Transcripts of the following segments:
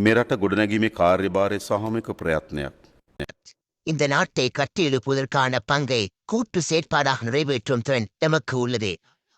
මෙරට ගොඩනැගීමේ කාර්යභාරය සහමික ප්‍රයත්නයක්. இந்த நாட்டை கட்டியெழுப்புவதற்கான பங்கை கூட்டு செயற்பாடாக நிறைவேற்றும் திறன் எமக்கு உள்ளது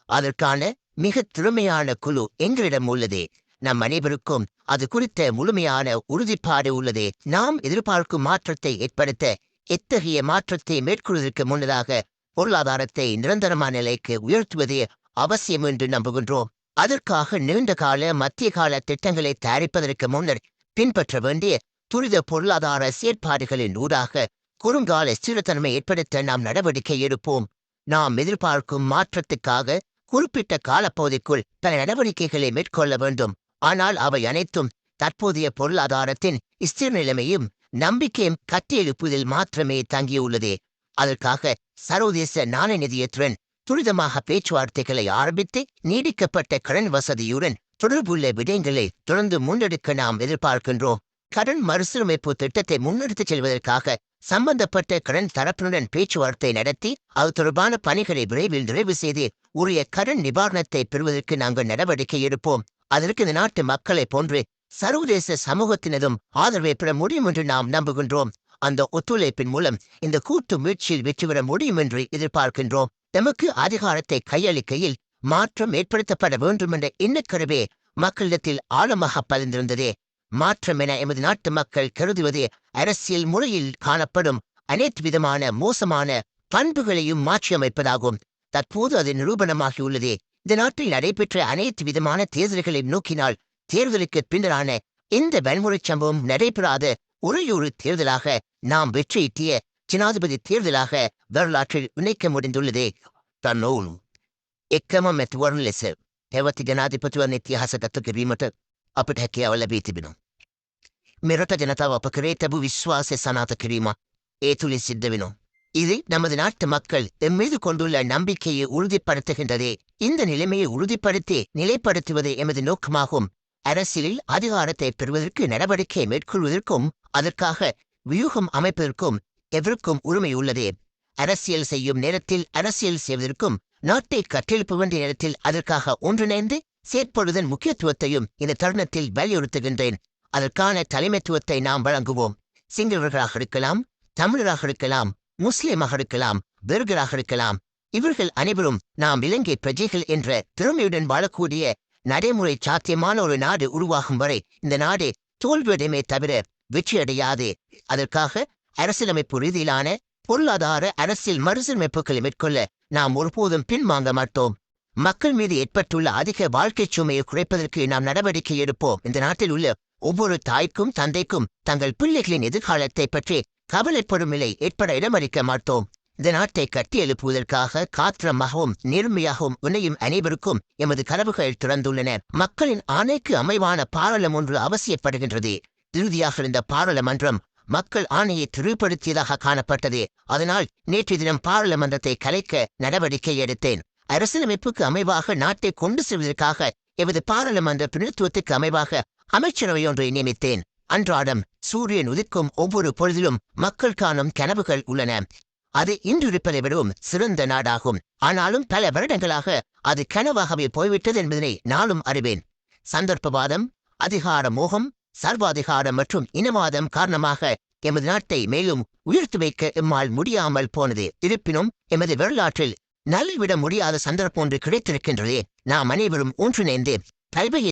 அதற்கான மிக திறமையான குழு எங்களிடம் உள்ளது நம் அனைவருக்கும் அது குறித்த முழுமையான உறுதிப்பாடு உள்ளது நாம் எதிர்பார்க்கும் மாற்றத்தை ஏற்படுத்த எத்தகைய மாற்றத்தை மேற்கொள்வதற்கு முன்னதாக பொருளாதாரத்தை நிரந்தரமான நிலைக்கு உயர்த்துவதே அவசியம் என்று நம்புகின்றோம் அதற்காக நீண்ட கால மத்திய கால திட்டங்களை தயாரிப்பதற்கு முன்னர் பின்பற்ற வேண்டிய துரித பொருளாதார செயற்பாடுகளின் ஊடாக குறுங்கால ஸ்திரத்தன்மை ஏற்படுத்த நாம் நடவடிக்கை எடுப்போம். நாம் எதிர்பார்க்கும் மாற்றத்துக்காக குறிப்பிட்ட காலப்பகுதிக்குள் பல நடவடிக்கைகளை மேற்கொள்ள வேண்டும். ஆனால் அவை அனைத்தும் தற்போதைய பொருளாதாரத்தின் ஸ்திர நிலைமையும் நம்பிக்கையும் கட்டியெழுப்புவதில் மாத்திரமே தங்கியுள்ளது. அதற்காக சர்வதேச நாணய நிதியத்துடன் துரிதமாக பேச்சுவார்த்தைகளை ஆரம்பித்து நீடிக்கப்பட்ட கடன் வசதியுடன் தொடர்புள்ள விடயங்களை தொடர்ந்து முன்னெடுக்க நாம் எதிர்பார்க்கின்றோம். கடன் மறுசீரமைப்பு திட்டத்தை முன்னெடுத்துச் செல்வதற்காக சம்பந்தப்பட்ட கடன் தரப்பினுடன் பேச்சுவார்த்தை நடத்தி அது தொடர்பான பணிகளை விரைவில் நிறைவு செய்து உரிய கடன் நிவாரணத்தை பெறுவதற்கு நாங்கள் நடவடிக்கை எடுப்போம். அதற்கு இந்த நாட்டு மக்களைப் போன்று சர்வதேச சமூகத்தினதும் ஆதரவை பெற முடியும் என்று நாம் நம்புகின்றோம். அந்த ஒத்துழைப்பின் மூலம் இந்த கூட்டு முயற்சியில் வெற்றி பெற முடியும் என்று எதிர்பார்க்கின்றோம். நமக்கு அதிகாரத்தை கையளிக்கையில் மாற்றம் ஏற்படுத்தப்பட வேண்டும் என்ற எண்ணக்கருவே மக்களிடத்தில் ஆழமாக பதிந்திருந்தது. மாற்றம் என எமது நாட்டு மக்கள் கருதுவது அரசியல் முறையில் காணப்படும் அனைத்து விதமான மோசமான பண்புகளையும் மாற்றியமைப்பதாகும். தற்போது அது நிரூபணமாகியுள்ளது. இந்த நாட்டில் நடைபெற்ற அனைத்து விதமான தேர்தல்களையும் நோக்கினால் தேர்தலுக்கு பின்னரான எந்த வன்முறை சம்பவம் நடைபெறாத ஒரேயொரு தேர்தலாக நாம் வெற்றியீட்டிய ஜனாதிபதி தேர்தலாக வரலாற்றில் இணைக்க முடிந்துள்ளதே. தன்னோல் එකම මැතිවරණ ලෙස පැවති ජනාධිපතිවරණ ඉතිහාසගත කිරීමට අපට හැකියාව ලැබී තිබෙනවා. මෙරට ජනතාව අප කරේ තැබූ විශ්වාසය සනාත කිරීම ඒ තුළින් සිද්ධ වෙනවා. இது நமது நாட்டு மக்கள் எம் மீது கொண்டுள்ள நம்பிக்கையை உறுதிப்படுத்துகின்றதே இந்த நிலைமையை உறுதிப்படுத்தி நிலைப்படுத்துவது எமது நோக்கமாகும் அரசியலில் அதிகாரத்தை பெறுவதற்கு நடவடிக்கை மேற்கொள்வதற்கும் அதற்காக வியூகம் அமைப்பதற்கும் எவருக்கும் உரிமை உள்ளதே அரசியல் செய்யும் நேரத்தில் அரசியல் செய்வதற்கும் நாட்டை கற்றெழுப்ப வேண்டிய நேரத்தில் அதற்காக ஒன்றிணைந்து செயற்படுவதன் முக்கியத்துவத்தையும் இந்த தருணத்தில் வலியுறுத்துகின்றேன். அதற்கான தலைமைத்துவத்தை நாம் வழங்குவோம். சிங்களவர்களாக இருக்கலாம் தமிழராக இருக்கலாம் முஸ்லிமாக இருக்கலாம் பெர்கராக இருக்கலாம். இவர்கள் அனைவரும் நாம் இலங்கை பிரஜைகள் என்ற திறமையுடன் வாழக்கூடிய நடைமுறை சாத்தியமான ஒரு நாடு உருவாகும் வரை இந்த நாடு தோல்வியடையுமே தவிர வெற்றியடையாது. அதற்காக அரசியலமைப்பு ரீதியிலான பொருளாதார அரசியல் மறுசீரமைப்புகளை மேற்கொள்ள நாம் ஒருபோதும் பின்வாங்க மாட்டோம். மக்கள் மீது ஏற்பட்டுள்ள அதிக வாழ்க்கைச் சுமையை குறைப்பதற்கு நாம் நடவடிக்கை எடுப்போம். இந்த நாட்டில் உள்ள ஒவ்வொரு தாய்க்கும் தந்தைக்கும் தங்கள் பிள்ளைகளின் எதிர்காலத்தை பற்றி கவலைப்படும் நிலை ஏற்பட இடமளிக்க மாட்டோம். இந்த நாட்டை கட்டி எழுப்புவதற்காக காத்திரமாகவும் நேர்மையாகவும் இணையும் அனைவருக்கும் எமது கனவுகள் திறந்துள்ளன. மக்களின் ஆணைக்கு அமைவான பாராளும் ஒன்று அவசியப்படுகின்றது. இறுதியாக இந்த பாராளுமன்றம் மக்கள் ஆணையை திருப்படுத்தியதாக காணப்பட்டது. அதனால் நேற்று தினம் பாராளுமன்றத்தை கலைக்க நடவடிக்கை எடுத்தேன். அரசியலமைப்புக்கு அமைவாக நாட்டை கொண்டு செல்வதற்காக எமது பாராளுமன்ற பிரதித்துவத்துக்கு அமைவாக அமைச்சரவை ஒன்றை நியமித்தேன். அன்றாடம் சூரியன் உதிக்கும் ஒவ்வொரு பொழுதிலும் மக்கள் காணும் கனவுகள் உள்ளன. அது இன்றிருப்பதை விடவும் சிறந்த நாடாகும். ஆனாலும் பல வருடங்களாக அது கனவாகவே போய்விட்டது என்பதனை நானும் அறிவேன். சந்தர்ப்பவாதம் அதிகார மோகம் சர்வாதிகாரம் மற்றும் இனவாதம் காரணமாக எமது நாட்டை மேலும் உயர்த்து வைக்க எம்மால் முடியாமல் போனது. இருப்பினும் எமது வரலாற்றில் நல்விட முடியாத சந்தர்ப்பம் ஒன்று கிடைத்திருக்கின்றதே. நாம் அனைவரும் ஒன்றிணைந்து கல்வியை